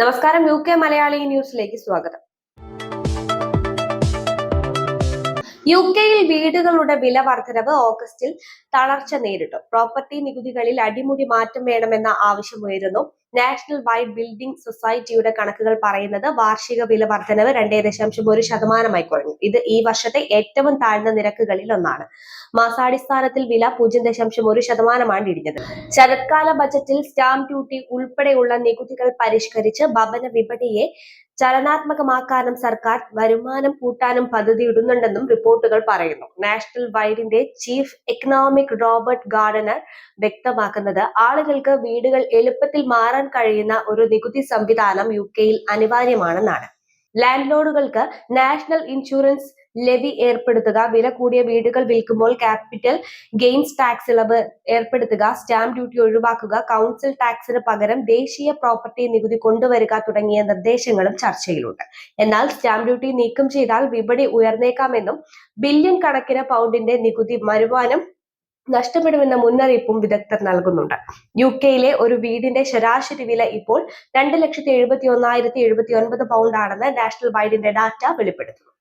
നമസ്കാരം U K Malayali ന്യൂസിലേക്ക് സ്വാഗതം. യു കെയിൽ വീടുകളുടെ വില വർധനവ് ഓഗസ്റ്റിൽ തളർച്ച നേരിട്ടു. പ്രോപ്പർട്ടി നികുതികളിൽ അടിമുടി മാറ്റം വേണമെന്ന ആവശ്യമുയരുന്നു നാഷണൽ വൈഡ് ബിൽഡിംഗ് സൊസൈറ്റിയുടെ കണക്കുകൾ പറയുന്നത് വാർഷിക വില വർധനവ് രണ്ടേ ദശാംശം ഒരു ശതമാനമായി കുറഞ്ഞു. ഇത് ഈ വർഷത്തെ ഏറ്റവും താഴ്ന്ന നിരക്കുകളിൽ ഒന്നാണ്. മാസാടിസ്ഥാനത്തിൽ വില പൂജ്യം ദശാംശം ഒരു ശതമാനമാണ് ഇടിഞ്ഞത്. ശരത്കാല ബജറ്റിൽ സ്റ്റാമ്പ് ഡ്യൂട്ടി ഉൾപ്പെടെയുള്ള നികുതികൾ പരിഷ്കരിച്ച് ഭവന വിപണിയെ ചലനാത്മകമാക്കാനും സർക്കാർ വരുമാനം കൂട്ടാനും പദ്ധതിയിടുന്നുണ്ടെന്നും റിപ്പോർട്ടുകൾ പറയുന്നു. നാഷണൽ വൈഡിന്റെ ചീഫ് എക്കണോമിക് റോബർട്ട് ഗാർഡനർ വ്യക്തമാക്കുന്നത് ആളുകൾക്ക് വീടുകൾ എളുപ്പത്തിൽ മാറാൻ കഴിയുന്ന ഒരു നികുതി സംവിധാനം യു കെയിൽ അനിവാര്യമാണെന്നാണ്. ലാൻഡ് ലോഡുകൾക്ക് നാഷണൽ ഇൻഷുറൻസ് ലെവി ഏർപ്പെടുത്തുക. വില കൂടിയ വീടുകൾ വിൽക്കുമ്പോൾ ക്യാപിറ്റൽ ഗെയിൻസ് ടാക്സ് ഇളവ് ഏർപ്പെടുത്തുക. സ്റ്റാമ്പ് ഡ്യൂട്ടി ഒഴിവാക്കുക. കൗൺസിൽ ടാക്സിന് പകരം ദേശീയ പ്രോപ്പർട്ടി നികുതി കൊണ്ടുവരിക തുടങ്ങിയ നിർദ്ദേശങ്ങളും ചർച്ചയിലുണ്ട്. എന്നാൽ സ്റ്റാമ്പ് ഡ്യൂട്ടി നീക്കം ചെയ്താൽ വിപണി ഉയർന്നേക്കാമെന്നും ബില്യൺ കണക്കിന് പൗണ്ടിന്റെ നികുതി വരുമാനം നഷ്ടപ്പെടുമെന്ന മുന്നറിയിപ്പും വിദഗ്ധർ നൽകുന്നുണ്ട്. യു കെയിലെ ഒരു വീടിന്റെ ശരാശരി വില ഇപ്പോൾ രണ്ട് ലക്ഷത്തി എഴുപത്തി ഒന്നായിരത്തി എഴുപത്തി ഒൻപത് പൗണ്ടാണെന്ന് നാഷണൽ വൈഡിന്റെ ഡാറ്റ വെളിപ്പെടുത്തുന്നു.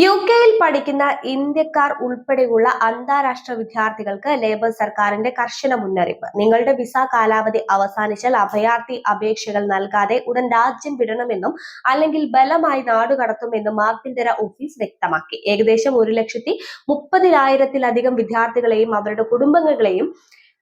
യു കെയിൽ പഠിക്കുന്ന ഇന്ത്യക്കാർ ഉൾപ്പെടെയുള്ള അന്താരാഷ്ട്ര വിദ്യാർത്ഥികൾക്ക് ലേബർ സർക്കാരിന്റെ കർശന മുന്നറിയിപ്പ്. നിങ്ങളുടെ വിസ കാലാവധി അവസാനിച്ചാൽ അഭയാർത്ഥി അപേക്ഷകൾ നൽകാതെ ഉടൻ രാജ്യം വിടണമെന്നും അല്ലെങ്കിൽ ബലമായി നാടുകടത്തുമെന്നും ആഭ്യന്തര ഓഫീസ് വ്യക്തമാക്കി. ഏകദേശം ഒരു ലക്ഷത്തി മുപ്പതിനായിരത്തിലധികം വിദ്യാർത്ഥികളെയും അവരുടെ കുടുംബങ്ങളെയും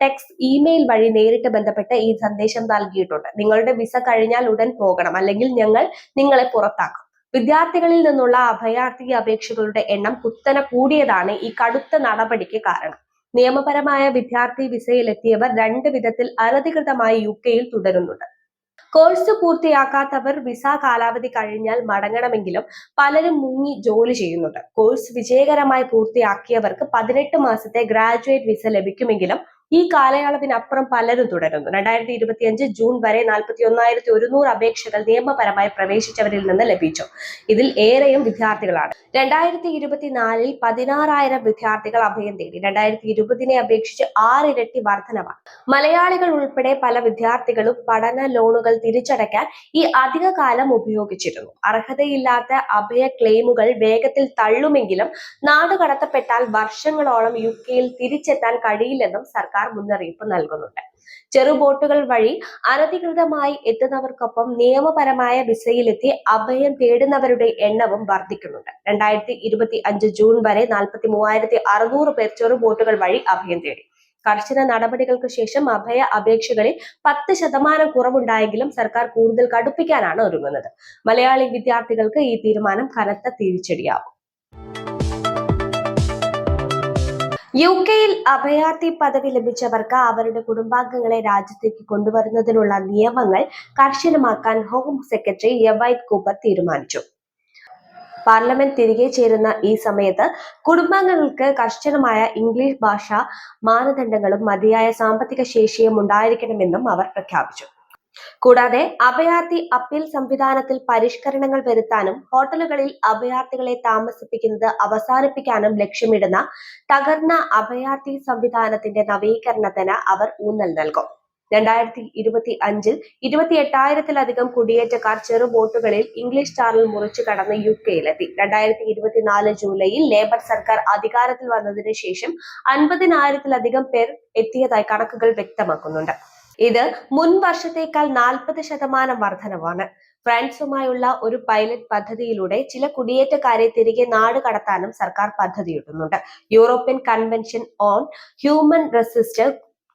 ടെക്സ്റ്റ് ഇമെയിൽ വഴി നേരിട്ട് ബന്ധപ്പെട്ട് ഈ സന്ദേശം നൽകിയിട്ടുണ്ട്. നിങ്ങളുടെ വിസ കഴിഞ്ഞാൽ ഉടൻ പോകണം. അല്ലെങ്കിൽ ഞങ്ങൾ നിങ്ങളെ പുറത്താക്കും. വിദ്യാർത്ഥികളിൽ നിന്നുള്ള അഭയാർത്ഥി അപേക്ഷകളുടെ എണ്ണം കുത്തനെ കൂടിയതാണ് ഈ കടുത്ത നടപടിക്ക് കാരണം. നിയമപരമായ വിദ്യാർത്ഥി വിസയിലെത്തിയവർ രണ്ട് വിധത്തിൽ അനധികൃതമായി യു കെയിൽ തുടരുന്നുണ്ട്. കോഴ്സ് പൂർത്തിയാക്കാത്തവർ വിസ കാലാവധി കഴിഞ്ഞാൽ മടങ്ങണമെങ്കിലും പലരും മുങ്ങി ജോലി ചെയ്യുന്നുണ്ട്. കോഴ്സ് വിജയകരമായി പൂർത്തിയാക്കിയവർക്ക് പതിനെട്ട് മാസത്തെ ഗ്രാജുവേറ്റ് വിസ ലഭിക്കുമെങ്കിലും ഈ കാലയളവിനപ്പുറം പലരും തുടരുന്നു. രണ്ടായിരത്തി ഇരുപത്തിയഞ്ച് ജൂൺ വരെ നാൽപ്പത്തി ഒന്നായിരത്തി ഒരുന്നൂറ് അപേക്ഷകൾ നിയമപരമായി പ്രവേശിച്ചവരിൽ നിന്ന് ലഭിച്ചു. ഇതിൽ ഏറെയും വിദ്യാർത്ഥികളാണ്. രണ്ടായിരത്തി ഇരുപത്തിനാലിൽ പതിനാറായിരം വിദ്യാർത്ഥികൾ അഭയം തേടി രണ്ടായിരത്തി ഇരുപതിനെ അപേക്ഷിച്ച് ആറിരട്ടി വർധനമാണ് മലയാളികൾ ഉൾപ്പെടെ പല വിദ്യാർത്ഥികളും പഠന ലോണുകൾ തിരിച്ചടയ്ക്കാൻ ഈ അധിക കാലം ഉപയോഗിച്ചിരുന്നു. അർഹതയില്ലാത്ത അഭയ ക്ലെയിമുകൾ വേഗത്തിൽ തള്ളുമെങ്കിലും നാടുകടത്തപ്പെട്ടാൽ വർഷങ്ങളോളം യു കെയിൽ തിരിച്ചെത്താൻ കഴിയില്ലെന്നും സർക്കാർ മുന്നറിയിപ്പ് നൽകുന്നുണ്ട്. ചെറുബോട്ടുകൾ വഴി അനധികൃതമായി എത്തുന്നവർക്കൊപ്പം നിയമപരമായ വിസയിലെത്തി അഭയം തേടുന്നവരുടെ എണ്ണവും വർദ്ധിക്കുന്നുണ്ട് രണ്ടായിരത്തി ഇരുപത്തി അഞ്ച് ജൂൺ വരെ നാൽപ്പത്തി മൂവായിരത്തി അറുന്നൂറ് പേർ ചെറുബോട്ടുകൾ വഴി അഭയം തേടി. കർശന നടപടികൾക്ക് ശേഷം അഭയ അപേക്ഷകളിൽ പത്ത് ശതമാനം കുറവുണ്ടായെങ്കിലും സർക്കാർ കൂടുതൽ കടുപ്പിക്കാനാണ് ഒരുങ്ങുന്നത്. മലയാളി വിദ്യാർത്ഥികൾക്ക് ഈ തീരുമാനം കനത്ത തിരിച്ചടിയാവും യു കെയിൽ അഭയാർത്ഥി പദവി ലഭിച്ചവർക്ക് അവരുടെ കുടുംബാംഗങ്ങളെ രാജ്യത്തേക്ക് കൊണ്ടുവരുന്നതിനുള്ള നിയമങ്ങൾ കർശനമാക്കാൻ ഹോം സെക്രട്ടറി യവൈറ്റ് കൂപ്പർ തീരുമാനിച്ചു. പാർലമെന്റ് തിരികെ ചേരുന്ന ഈ സമയത്ത് കുടുംബാംഗങ്ങൾക്ക് കർശനമായ ഇംഗ്ലീഷ് ഭാഷ മാനദണ്ഡങ്ങളും മതിയായ സാമ്പത്തിക ശേഷിയും ഉണ്ടായിരിക്കണമെന്നും അവർ പ്രഖ്യാപിച്ചു. കൂടാതെ അഭയാർത്ഥി അപ്പീൽ സംവിധാനത്തിൽ പരിഷ്കരണങ്ങൾ വരുത്താനും ഹോട്ടലുകളിൽ അഭയാർത്ഥികളെ താമസിപ്പിക്കുന്നത് അവസാനിപ്പിക്കാനും ലക്ഷ്യമിടുന്ന തകർന്ന അഭയാർത്ഥി സംവിധാനത്തിന്റെ നവീകരണത്തിന് അവർ ഊന്നൽ നൽകും. രണ്ടായിരത്തി ഇരുപത്തി അഞ്ചിൽ ഇരുപത്തി എട്ടായിരത്തിലധികം കുടിയേറ്റക്കാർ ചെറു ബോട്ടുകളിൽ ഇംഗ്ലീഷ് ചാനൽ മുറിച്ചു കടന്ന് യു കെയിലെത്തി. രണ്ടായിരത്തി ഇരുപത്തിനാല് ജൂലൈയിൽ ലേബർ സർക്കാർ അധികാരത്തിൽ വന്നതിന് ശേഷം അൻപതിനായിരത്തിലധികം പേർ എത്തിയതായി കണക്കുകൾ വ്യക്തമാക്കുന്നുണ്ട്. ഇത് മുൻ വർഷത്തേക്കാൾ നാൽപ്പത് ശതമാനം വർധനവാണ്. ഫ്രാൻസുമായുള്ള ഒരു പൈലറ്റ് പദ്ധതിയിലൂടെ ചില കുടിയേറ്റക്കാരെ തിരികെ നാട് കടത്താനും സർക്കാർ പദ്ധതിയിടുന്നുണ്ട്. യൂറോപ്യൻ കൺവെൻഷൻ ഓൺ ഹ്യൂമൻ റെസിസ്റ്റർ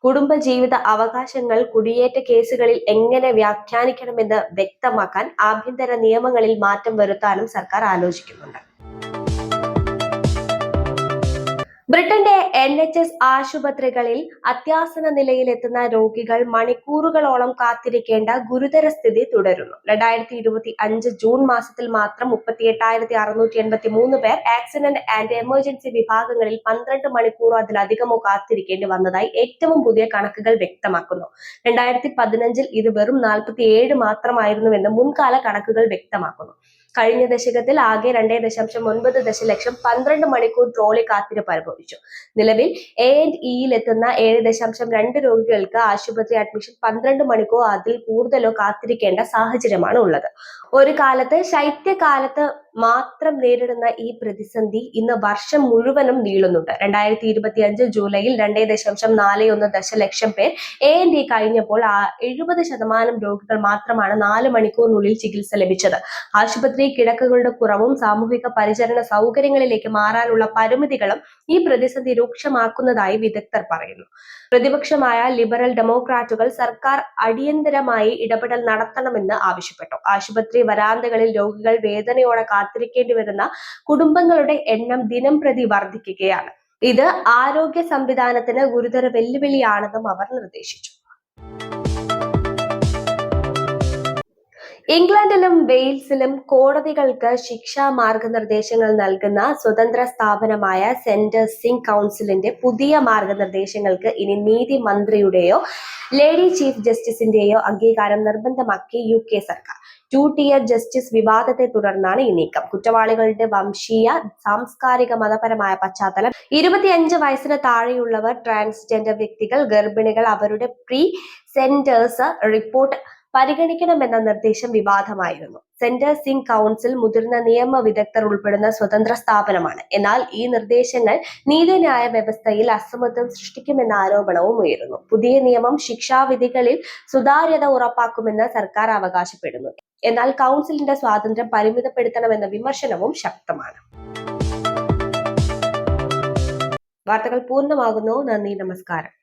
കുടുംബജീവിത അവകാശങ്ങൾ കുടിയേറ്റ കേസുകളിൽ എങ്ങനെ വ്യാഖ്യാനിക്കണമെന്ന് വ്യക്തമാക്കാൻ ആഭ്യന്തര നിയമങ്ങളിൽ മാറ്റം വരുത്താനും സർക്കാർ ആലോചിക്കുന്നുണ്ട്. ബ്രിട്ടന്റെ എൻ എച്ച് എസ് ആശുപത്രികളിൽ അത്യാസന നിലയിലെത്തുന്ന രോഗികൾ മണിക്കൂറുകളോളം കാത്തിരിക്കേണ്ട ഗുരുതര സ്ഥിതി തുടരുന്നു. രണ്ടായിരത്തി ഇരുപത്തി അഞ്ച് ജൂൺ മാസത്തിൽ മാത്രം മുപ്പത്തി എട്ടായിരത്തി അറുന്നൂറ്റി എൺപത്തി മൂന്ന് പേർ ആക്സിഡന്റ് ആൻഡ് എമർജൻസി വിഭാഗങ്ങളിൽ പന്ത്രണ്ട് മണിക്കൂറോ അതിലധികമോ കാത്തിരിക്കേണ്ടി വന്നതായി ഏറ്റവും പുതിയ കണക്കുകൾ വ്യക്തമാക്കുന്നു. രണ്ടായിരത്തി പതിനഞ്ചിൽ ഇത് വെറും നാൽപ്പത്തി ഏഴ് മാത്രമായിരുന്നുവെന്ന് മുൻകാല കണക്കുകൾ വ്യക്തമാക്കുന്നു. കഴിഞ്ഞ ദശകത്തിൽ ആകെ രണ്ടേ ദശാംശം ഒൻപത് ദശലക്ഷം പന്ത്രണ്ട് മണിക്കൂർ ട്രോളി കാത്തിരിപ്പ് അനുഭവിച്ചു നിലവിൽ എ ആൻഡ് ഇയിൽ എത്തുന്ന ഏഴ് ദശാംശം രണ്ട് രോഗികൾക്ക് ആശുപത്രി അഡ്മിഷൻ പന്ത്രണ്ട് മണിക്കൂർ അതിൽ കൂടുതലോ കാത്തിരിക്കേണ്ട സാഹചര്യമാണ് ഉള്ളത്. ഒരു കാലത്ത് ശൈത്യകാലത്ത് മാത്രം നേരിടുന്ന ഈ പ്രതിസന്ധി ഇന്ന് വർഷം മുഴുവനും നീളുന്നുണ്ട്. രണ്ടായിരത്തി ഇരുപത്തി അഞ്ച് ജൂലൈയിൽ രണ്ടേ ദശാംശം നാല് ഒന്ന് ദശലക്ഷം പേർ എ എൻ ഡി കഴിഞ്ഞപ്പോൾ എഴുപത് ശതമാനം രോഗികൾ മാത്രമാണ് നാല് മണിക്കൂറിനുള്ളിൽ ചികിത്സ ലഭിച്ചത്. ആശുപത്രി കിടക്കകളുടെ കുറവും സാമൂഹിക പരിചരണ സൗകര്യങ്ങളിലേക്ക് മാറാനുള്ള പരിമിതികളും ഈ പ്രതിസന്ധി രൂക്ഷമാക്കുന്നതായി വിദഗ്ധർ പറയുന്നു. പ്രതിപക്ഷമായ ലിബറൽ ഡെമോക്രാറ്റുകൾ സർക്കാർ അടിയന്തരമായി ഇടപെടൽ നടത്തണമെന്ന് ആവശ്യപ്പെട്ടു. ആശുപത്രി വരാന്തകളിൽ രോഗികൾ വേദനയോടെ കാത്തിരിക്കേണ്ടി വരുന്ന കുടുംബങ്ങളുടെ എണ്ണം ദിനം പ്രതി വർദ്ധിക്കുകയാണ്. ഇത് ആരോഗ്യ സംവിധാനത്തിന് ഗുരുതര വെല്ലുവിളിയാണെന്നും അവർ നിർദ്ദേശിച്ചു. ഇംഗ്ലണ്ടിലും വെയിൽസിലും കോടതികൾക്ക് ശിക്ഷാ മാർഗനിർദ്ദേശങ്ങൾ നൽകുന്ന സ്വതന്ത്ര സ്ഥാപനമായ സെന്റൻസിംഗ് കൗൺസിലിന്റെ പുതിയ മാർഗനിർദ്ദേശങ്ങൾക്ക് ഇനി നീതി മന്ത്രിയുടെയോ ലേഡി ചീഫ് ജസ്റ്റിസിന്റെയോ അംഗീകാരം നിർബന്ധമാക്കി യു കെ സർക്കാർ. ടു ടിയർ ജസ്റ്റിസ് വിവാദത്തെ തുടർന്നാണ് ഈ നീക്കം. കുറ്റവാളികളുടെ വംശീയ സാംസ്കാരിക മതപരമായ പശ്ചാത്തലം. ഇരുപത്തിയഞ്ച് വയസ്സിന് താഴെയുള്ളവർ ട്രാൻസ്ജെൻഡർ വ്യക്തികൾ ഗർഭിണികൾ അവരുടെ പ്രീ സെന്റേഴ്സ് റിപ്പോർട്ട് പരിഗണിക്കണമെന്ന നിർദ്ദേശം വിവാദമായിരുന്നു. സെന്റർ സിംഗ് കൗൺസിൽ മുതിർന്ന നിയമ വിദഗ്ധർ ഉൾപ്പെടുന്ന സ്വതന്ത്ര സ്ഥാപനമാണ്. എന്നാൽ ഈ നിർദ്ദേശങ്ങൾ നീതിന്യായ വ്യവസ്ഥയിൽ അസമത്വം സൃഷ്ടിക്കുമെന്ന ആരോപണവും ഉയരുന്നു. പുതിയ നിയമം ശിക്ഷാവിധികളിൽ സുതാര്യത ഉറപ്പാക്കുമെന്ന് സർക്കാർ അവകാശപ്പെടുന്നു. എന്നാൽ കൗൺസിലിന്റെ സ്വാതന്ത്ര്യം പരിമിതപ്പെടുത്തണമെന്ന വിമർശനവും ശക്തമാണ്. വാർത്തകൾ പൂർണമാകുന്നു. നന്ദി നമസ്കാരം.